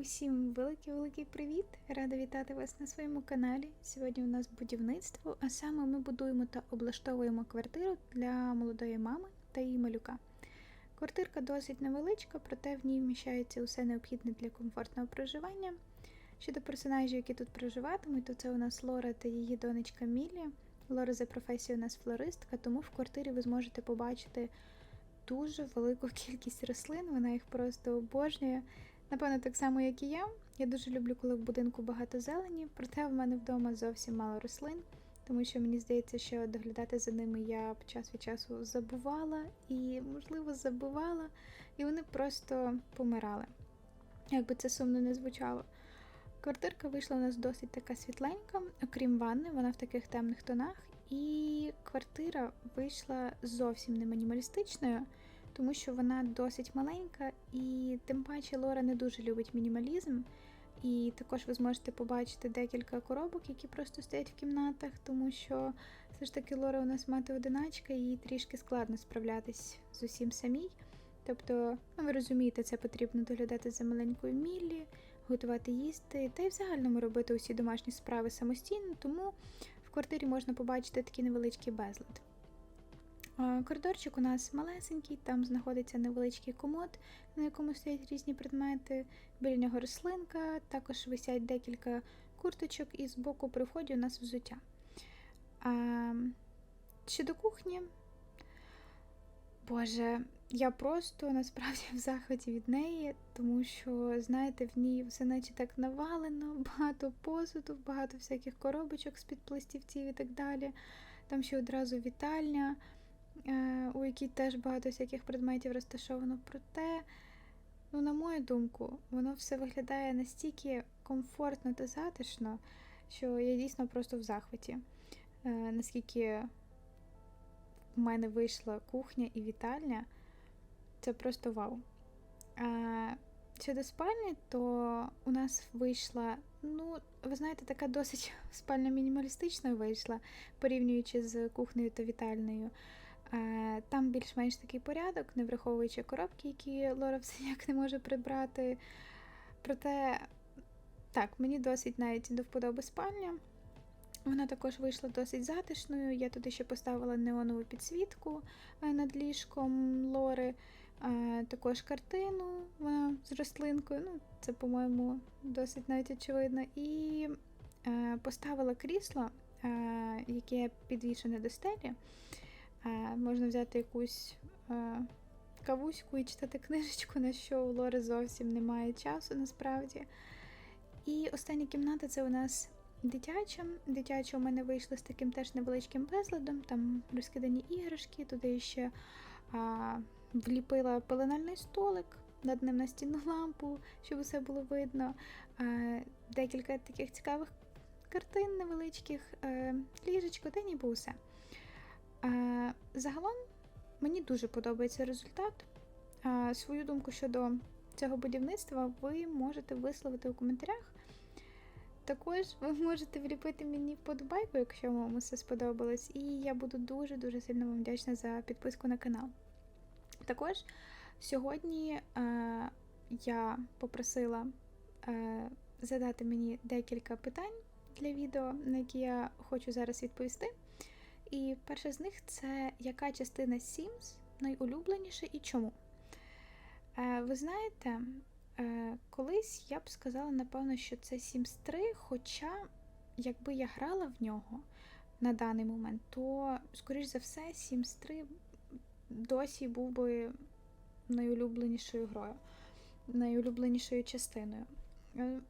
Усім великий-великий привіт! Рада вітати вас на своєму каналі. Сьогодні у нас будівництво, а саме ми будуємо та облаштовуємо квартиру для молодої мами та її малюка. Квартирка досить невеличка, проте в ній вміщається усе необхідне для комфортного проживання. Щодо персонажів, які тут проживатимуть, то це у нас Лора та її донечка Мілі. Лора за професією у нас флористка, тому в квартирі ви зможете побачити дуже велику кількість рослин, вона їх просто обожнює. Напевно, так само, як і я. Я дуже люблю, коли в будинку багато зелені, проте в мене вдома зовсім мало рослин, тому що мені здається, що доглядати за ними я б час від часу забувала і, можливо, забувала, і вони просто помирали. Як би це сумно не звучало. Квартирка вийшла у нас досить така світленька, окрім ванни, вона в таких темних тонах. І квартира вийшла зовсім не мінімалістичною тому що вона досить маленька, і тим паче Лора не дуже любить мінімалізм. І також ви зможете побачити декілька коробок, які просто стоять в кімнатах, тому що все ж таки Лора у нас мати одиначка, їй трішки складно справлятись з усім самій. Тобто, ну ви розумієте, це потрібно доглядати за маленькою Міллі, готувати їсти, та й в загальному робити усі домашні справи самостійно, тому в квартирі можна побачити такий невеличкий безлад. Коридорчик у нас малесенький, там знаходиться невеличкий комод, на якому стоять різні предмети, біля нього рослинка, також висять декілька курточок, і з боку при вході у нас взуття. А, Щодо кухні, Боже, я просто насправді в захваті від неї, тому що, знаєте, в ній все наче так навалено, багато посуду, багато всяких коробочок з-під пластівців і так далі. Там ще одразу вітальня. Е, у якій теж багато всяких предметів розташовано. Проте, ну, на мою думку, воно все виглядає настільки комфортно та затишно, що я дійсно просто в захваті. Е, наскільки в мене вийшла кухня і вітальня, це просто вау. Щодо спальні, то у нас вийшла, ну, ви знаєте, така досить спальня мінімалістична вийшла, порівнюючи з кухнею та вітальною. Е, там більш-менш такий порядок, не враховуючи коробки, які Лора все ніяк не може прибрати. Проте, так, мені досить навіть до вподоби спальня. Вона також вийшла досить затишною. Я туди ще поставила неонову підсвітку е, над ліжком Лори, е, також картину вона з рослинкою. ну, Це, по-моєму, досить навіть очевидно. І поставила крісло, яке підвішене до стелі. Можна взяти якусь кавуську і читати книжечку, на що у Лори зовсім немає часу насправді. І остання кімната це у нас дитяча. Дитяча у мене вийшла з таким теж невеличким безладом, там розкидані іграшки, туди ще а, вліпила пеленальний столик, над ним настінну лампу, щоб усе було видно. Декілька таких цікавих картин невеличких, а, е, ліжечко, та ніби усе. Загалом мені дуже подобається результат. Свою думку щодо цього будівництва ви можете висловити у коментарях. Також ви можете вліпити мені вподобайку, якщо вам все сподобалось, і я буду дуже-дуже сильно вам вдячна за підписку на канал. Також сьогодні е, я попросила е, задати мені декілька питань для відео, на які я хочу зараз відповісти. І перша з них це яка частина Sims найулюбленіша і чому? Е, ви знаєте, е, колись я б сказала, напевно, що це Sims 3, хоча, якби я грала в нього на даний момент, то, скоріш за все, Sims 3 досі був би найулюбленішою грою, найулюбленішою частиною. Е,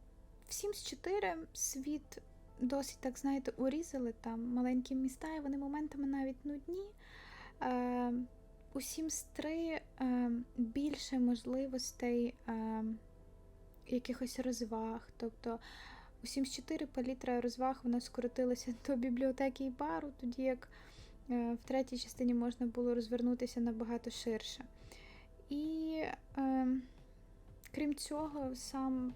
в Sims 4 світ досить, так знаєте, урізали там маленькі міста, і вони моментами навіть нудні. Е, У Sims 3 е, більше можливостей е, якихось розваг. Тобто у Sims 4 палітра розваг вона скоротилася до бібліотеки і бару, тоді як е, в третій частині можна було розвернутися набагато ширше. І е, крім цього, сам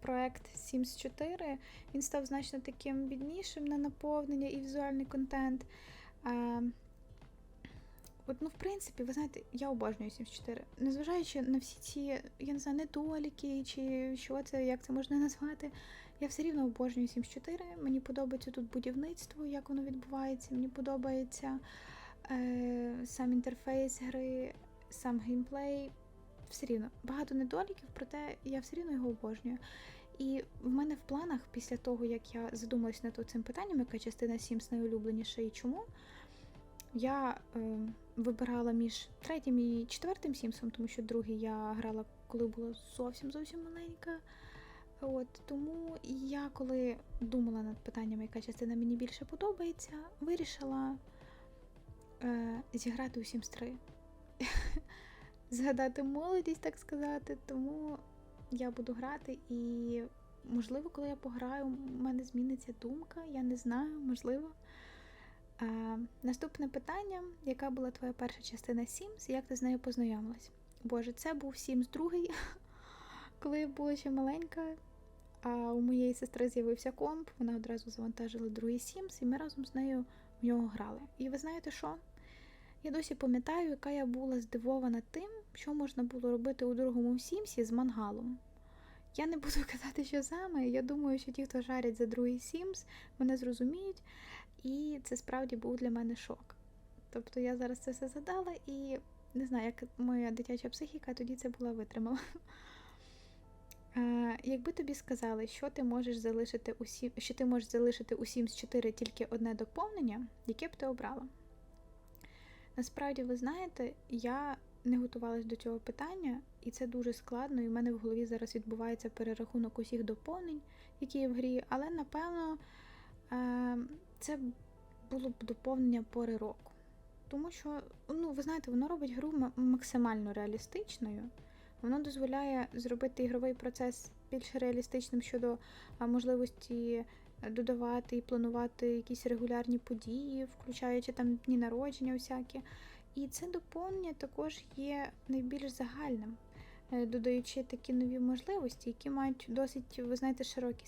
проект Sims 4 він став значно таким біднішим на наповнення і візуальний контент. От, ну, в принципі, ви знаєте, я обожнюю 74. Незважаючи на всі ці, я не знаю, недоліки, чи що це, як це можна назвати, я все рівно обожнюю 74. Мені подобається тут будівництво, як воно відбувається. Мені подобається е, сам інтерфейс гри, сам геймплей. Все рівно багато недоліків, проте я все рівно його обожнюю. І в мене в планах, після того, як я задумалась над цим питанням, яка частина Sims найулюбленіша і чому, я е, вибирала між третім і четвертим Сімсом, тому що другий я грала, коли була зовсім зовсім маленька. От Тому я, коли думала над питанням, яка частина мені більше подобається, вирішила е, зіграти у Sims 3. Згадати молодість, так сказати. Тому я буду грати і, можливо, коли я пограю, у мене зміниться думка, я не знаю, можливо. А, Наступне питання: яка була твоя перша частина Sims і як ти з нею познайомилась? Боже, це був Sims другий, коли я була ще маленька. А у моєї сестри з'явився комп, вона одразу завантажила другий Sims, і ми разом з нею в нього грали. І ви знаєте що? Я досі пам'ятаю, яка я була здивована тим, що можна було робити у другому Сімсі з мангалом. Я не буду казати, що саме. Я думаю, що ті, хто жарять за другий Sims, мене зрозуміють. І це справді був для мене шок. Тобто я зараз це все задала і не знаю, як моя дитяча психіка тоді це була витримала. А, якби тобі сказали, що ти можеш залишити у Сім... що ти можеш залишити у Sims 4 тільки одне доповнення, яке б ти обрала? Насправді, ви знаєте, я не готувалась до цього питання, і це дуже складно, і в мене в голові зараз відбувається перерахунок усіх доповнень, які є в грі, але напевно це було б доповнення пори року. Тому що, ну, ви знаєте, воно робить гру максимально реалістичною. Воно дозволяє зробити ігровий процес більш реалістичним щодо можливості додавати і планувати якісь регулярні події, включаючи там дні народження усякі. І це доповнення також є найбільш загальним, е, додаючи такі нові можливості, які мають досить, ви знаєте, широкий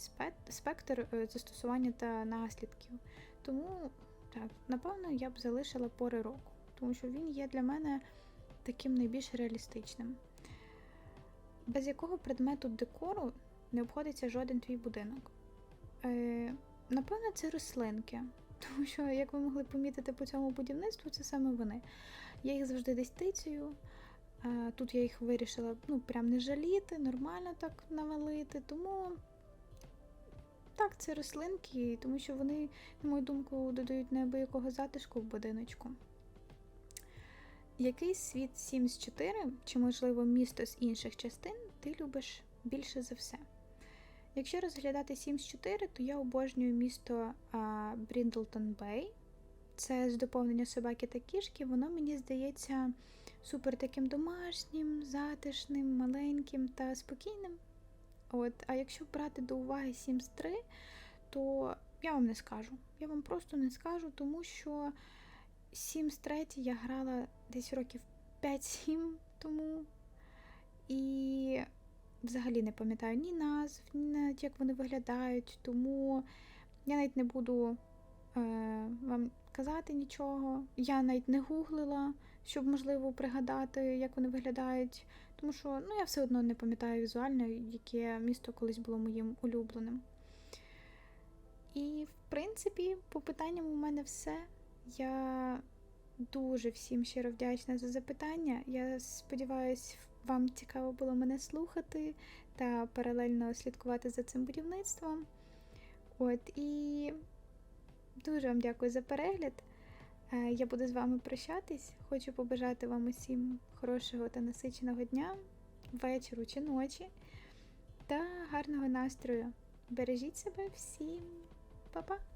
спектр е, застосування та наслідків. Тому, так, напевно, я б залишила пори року, тому що він є для мене таким найбільш реалістичним. Без якого предмету декору не обходиться жоден твій будинок. Е, Напевно, це рослинки. Тому що, як ви могли помітити по цьому будівництву, це саме вони. Я їх завжди десь тицюю. Е, тут я їх вирішила ну, прям не жаліти, нормально так навалити. Тому так, це рослинки, тому що вони, на мою думку, додають неабиякого затишку в будиночку. Який світ Sims 4, чи, можливо, місто з інших частин ти любиш більше за все? Якщо розглядати Sims 4, то я обожнюю місто Бріндлтон Бей. Це з доповнення собаки та кішки, воно мені здається супер таким домашнім, затишним, маленьким та спокійним. От, А якщо брати до уваги Sims 3, то я вам не скажу. Я вам просто не скажу, тому що Sims 3 я грала десь років 5-7 тому. І взагалі не пам'ятаю ні назв, ні навіть як вони виглядають, тому я навіть не буду е, вам казати нічого. Я навіть не гуглила, щоб, можливо, пригадати, як вони виглядають. Тому що ну, я все одно не пам'ятаю візуально, яке місто колись було моїм улюбленим. І, в принципі, по питанням у мене все. Я дуже всім щиро вдячна за запитання. Я сподіваюся, вам цікаво було мене слухати та паралельно слідкувати за цим будівництвом. От, і дуже вам дякую за перегляд. Е, я буду з вами прощатись. Хочу побажати вам усім хорошого та насиченого дня, вечору чи ночі та гарного настрою. Бережіть себе всім, Па-па!